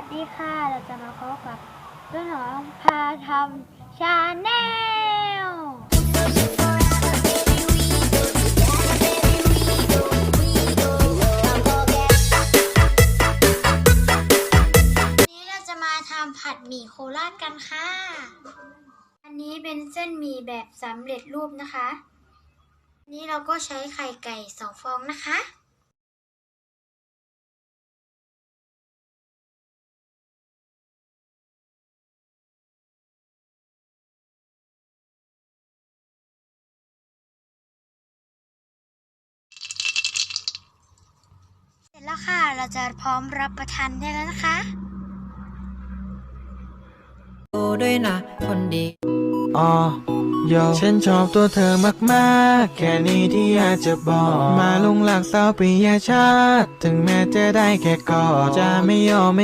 วัสดีค่ะ เราจะมาพบกับต้นหอมพาทำชาแนลวันนี้เราจะมาทำผัดหมี่โคราชกันค่ะ อันนี้เป็นเส้นหมี่แบบสำเร็จรูปนะคะนนี้เราก็ใช้ไข่ไก่สองฟองนะคะ ร็จแล้วค่ะ เราจะพร้อมรับประทานได้แล้วนะคะดูด้วยนะ คนดีอ๋อโยฉันชอบตัวเธอมากๆ แค่นี้ที่อยากจะบอก มาลุงหลักสาวปริยชาติ ถึงแม้จะได้แค่กอดจะไม่ยอมไม่